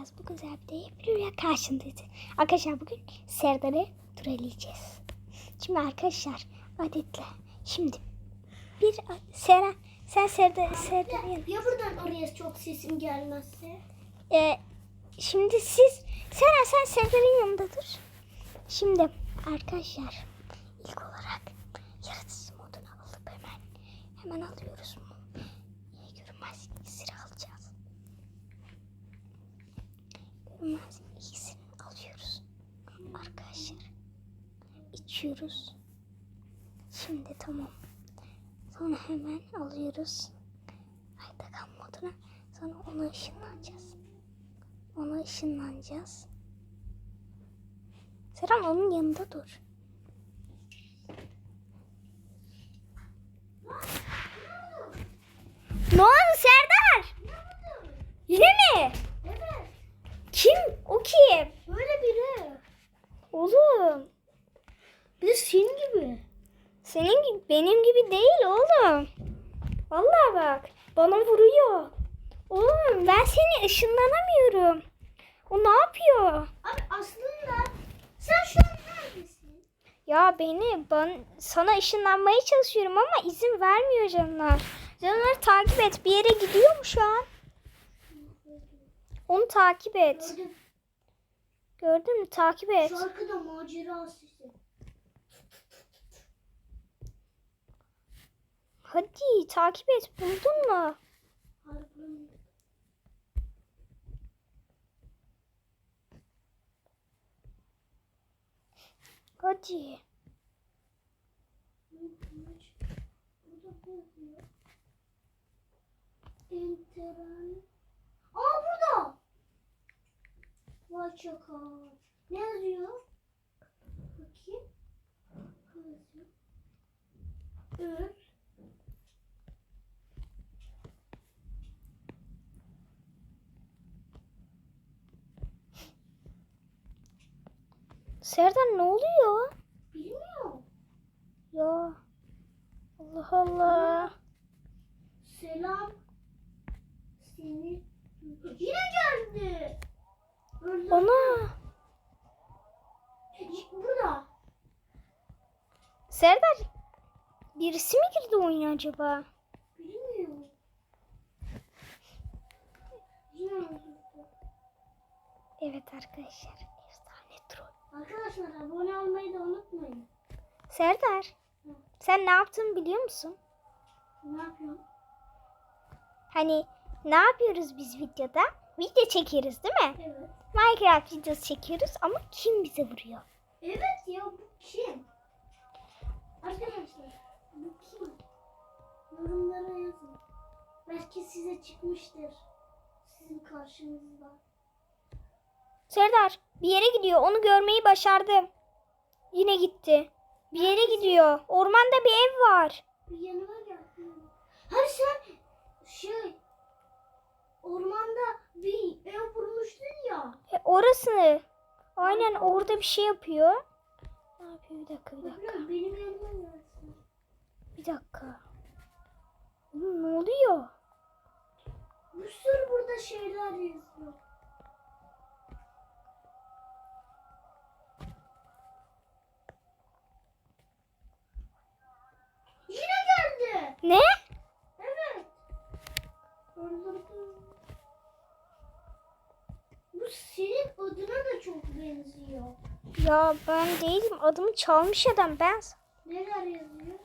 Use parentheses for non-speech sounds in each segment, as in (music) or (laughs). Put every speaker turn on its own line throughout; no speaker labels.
Beyaz bugün Zerbi'de bir rüya karşındaydı. Arkadaşlar bugün Serdar'ı turlayacağız. Şimdi arkadaşlar adetle. Şimdi bir Sera sen Serdar Serdar'ı yan-
Ya buradan oraya çok sesim gelmezse?
Ee, şimdi siz Sera sen Serdar'ın yanında dur. Şimdi arkadaşlar ilk olarak yaratıcı modunu alıp hemen hemen alıyoruz mu? Yine görünmez iksiri alacağız. Görünmez iksirini alıyoruz. Arkadaşlar içiyoruz. Şimdi tamam. Sonra hemen alıyoruz. Aytakan moduna. Sonra ona ışınlanacağız. Ona ışınlanacağız. Serhan onun yanında dur. Ne oldu Serdar? Yine mi?
Evet.
Kim? O kim?
Böyle biri.
Oğlum.
Bir de senin gibi.
Senin gibi benim gibi değil oğlum. Vallahi bak bana vuruyor. Oğlum ben seni ışınlanamıyorum. O ne yapıyor?
Abi aslında sen şu an neredesin?
Ya beni ben sana ışınlanmaya çalışıyorum ama izin vermiyor canlar. Canlar takip et. Bir yere gidiyor mu şu an? Onu takip et.
Gördüm.
Gördün mü? Takip et.
Şu arkada macera sesi.
Hadi takip et. Buldun mu? Hadi.
Aa burada. Vay çakal. Ne yazıyor? Bakayım. Ne yazıyor? Evet.
Serdar ne oluyor?
Bilmiyorum.
Ya. Allah Allah.
Selam. Seni. Yine geldi. Öldü.
Ona.
Burada.
Serdar birisi mi girdi oyuna acaba?
Bilmiyorum.
Evet arkadaşlar.
Arkadaşlar abone olmayı da unutmayın.
Serdar. Sen ne yaptığını biliyor musun?
Ne yapıyorum?
Hani ne yapıyoruz biz videoda? Video çekiyoruz değil mi?
Evet.
Minecraft videosu çekiyoruz ama kim bize vuruyor?
Evet ya bu kim? Arkadaşlar bu kim? Yorumlara yazın. Belki size çıkmıştır. Sizin karşınızda.
Serdar bir yere gidiyor. Onu görmeyi başardım. Yine gitti. Bir yere gidiyor. Ormanda bir ev var.
Bir yanıma gel. Hani sen şey ormanda bir ev kurmuştun ya.
E, orası. Aynen orada bir şey yapıyor. Ne yapıyor? Bir dakika bir dakika.
Benim yanıma gelsin.
Bir dakika. Oğlum ne oluyor?
Bir sürü burada şeyler yazıyor.
Ne?
Evet. Öldürdüm. Bu senin adına da çok benziyor.
Ya ben değilim. Adımı çalmış adam. Ben
Neler yazıyor?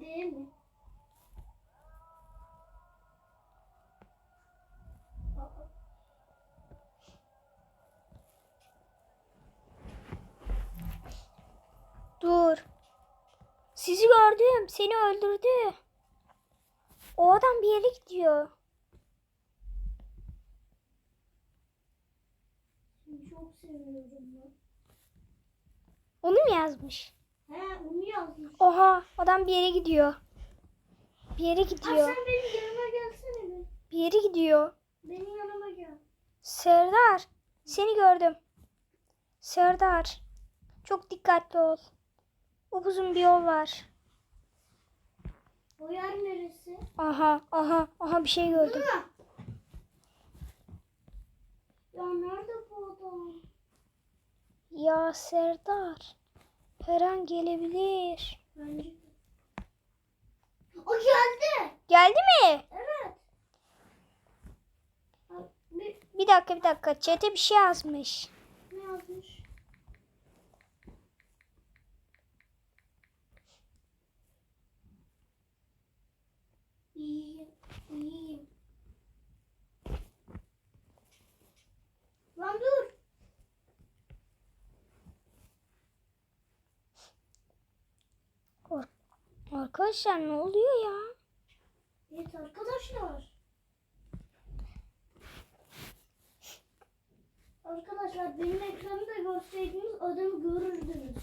D mi? Aa,
Dur. Sizi gördüm. Seni öldürdü. O adam bir yere gidiyor.
Çok seviyorum ben.
Onu mu yazmış?
He onu yazmış.
Oha adam bir yere gidiyor. Bir yere
Ay
gidiyor.
sen benim yanıma gelsene be.
Bir yere gidiyor.
Benim yanıma gel.
Serdar seni gördüm. Serdar. Çok dikkatli ol. Upuzun bir yol var.
O yer neresi?
Aha aha aha bir şey gördüm.
Ya nerede bu adam?
Ya Serdar. Her an gelebilir.
Bence. O geldi.
Geldi mi?
Evet. Bir,
dakika bir dakika. Çete bir şey yazmış?
İyiyim, iyiyim. Lan dur.
Arkadaşlar ne oluyor ya?
Evet arkadaşlar. Arkadaşlar benim ekranımda görseydiniz adamı görürdünüz.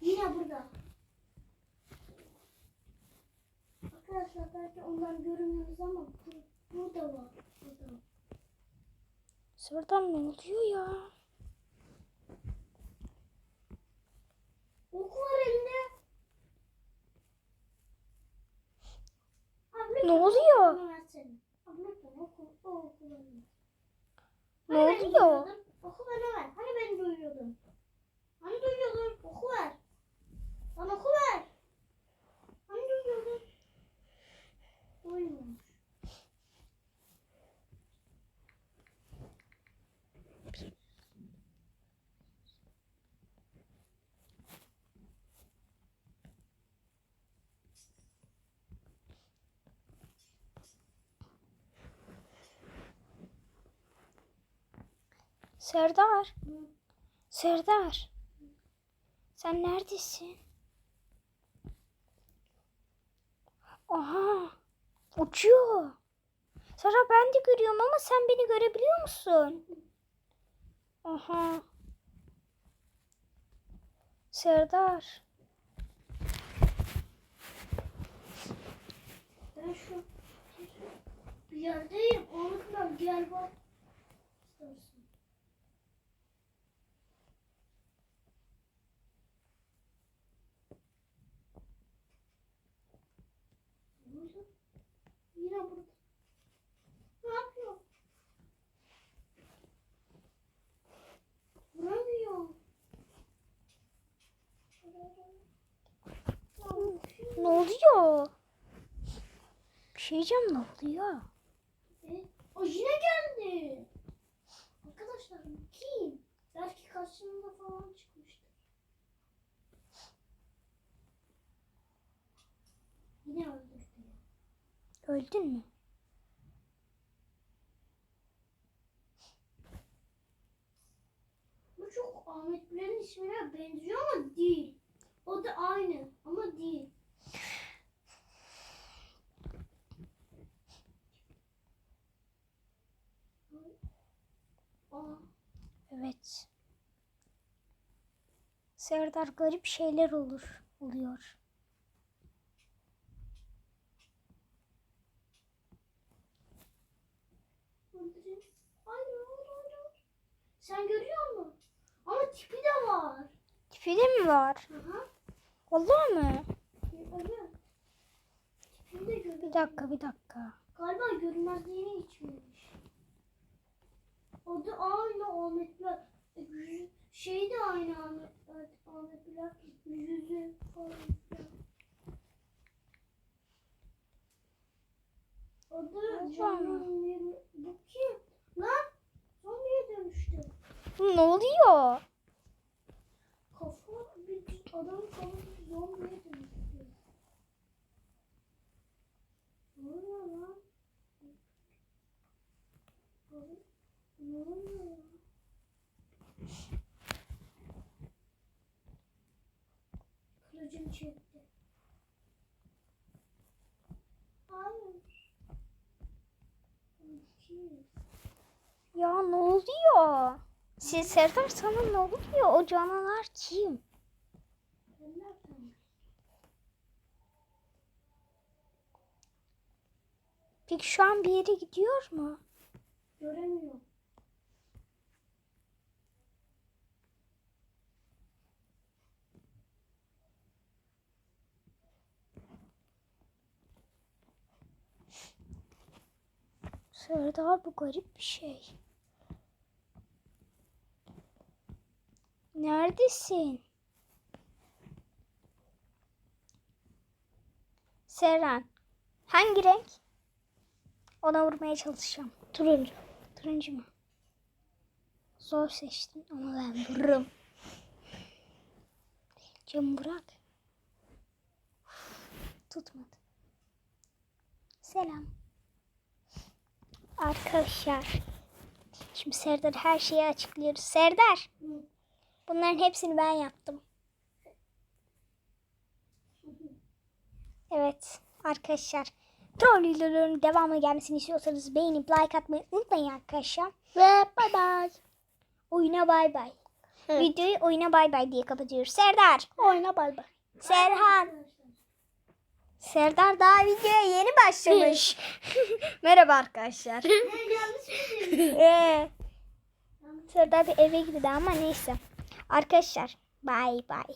Yine burada. Arkadaşlar belki ondan görünüyoruz ama bu- burada var. Burada.
Serdar ne oluyor ya?
Oku var elinde.
Ne oluyor? Ne
Hani
oluyor?
Oku bana ver. Hani beni duyuyordun? Hani duyuyordun? Oku ver. Bana oku ver. Hani duyuyordun? Duymuyormuş.
Serdar. Serdar. Sen neredesin? Aha. Uçuyor. Serdar ben de görüyorum ama sen beni görebiliyor musun? Aha. Serdar.
Ben şu yerdeyim. Unutma gel bak. İstersen. Burada. Yine burada. Ne yapıyor? Vuramıyor.
Ne oluyor? Bir şey diyeceğim ne oluyor?
E, o yine geldi. Arkadaşlar kim? Belki karşımda falan çıkmıştır. Yine öldürdü.
Öldün mü?
Bu çok Ahmet Bilal'in ismine benziyor ama değil. O da aynı ama değil. Aa,
Evet. Serdar garip şeyler olur oluyor.
Sen görüyor musun? Ama tipi de var.
Tipi de mi var? Vallahi?
Evet. Tipini de görüyor.
Bir dakika bir dakika.
Galiba görünmezliğini içmemiş. O da aynı Ahmet yüzü- Şey de aynı Ahmet, Ahmet Bilal. Yüzü falan. O da canlı Bu kim? Lan zombiye dönüştü.
Ne oluyor?
Kafa bir adamın kafası zombiye dönüştü. Ne oluyor lan? Abi, Ne oluyor ya? Hayır. Kim?
Ya ne oluyor? Siz Serdar sana ne oluyor? O canavar kim? Peki şu an bir yere gidiyor mu?
Göremiyorum.
Serdar bu garip bir şey. Neredesin? Serhan. Hangi renk? Ona vurmaya çalışacağım. Turuncu. Turuncu mu? Zor seçtin ama ben vururum. Cam bırak. Tutmadı. Selam. Arkadaşlar. Şimdi Serdar her şeyi açıklıyoruz. Serdar. Bunların hepsini ben yaptım. Evet arkadaşlar. Troll videolarının devamı gelmesini istiyorsanız beğenip like atmayı unutmayın arkadaşlar.
Ve bay bay.
Oyuna bay bay. Videoyu oyuna bay bay diye kapatıyoruz. Serdar.
Oyna bay bay.
Serhan. Serdar daha videoya yeni başlamış. (laughs) Merhaba arkadaşlar. (laughs) Ee, Serdar bir eve gitti ama neyse. Arkadaşlar bay bay.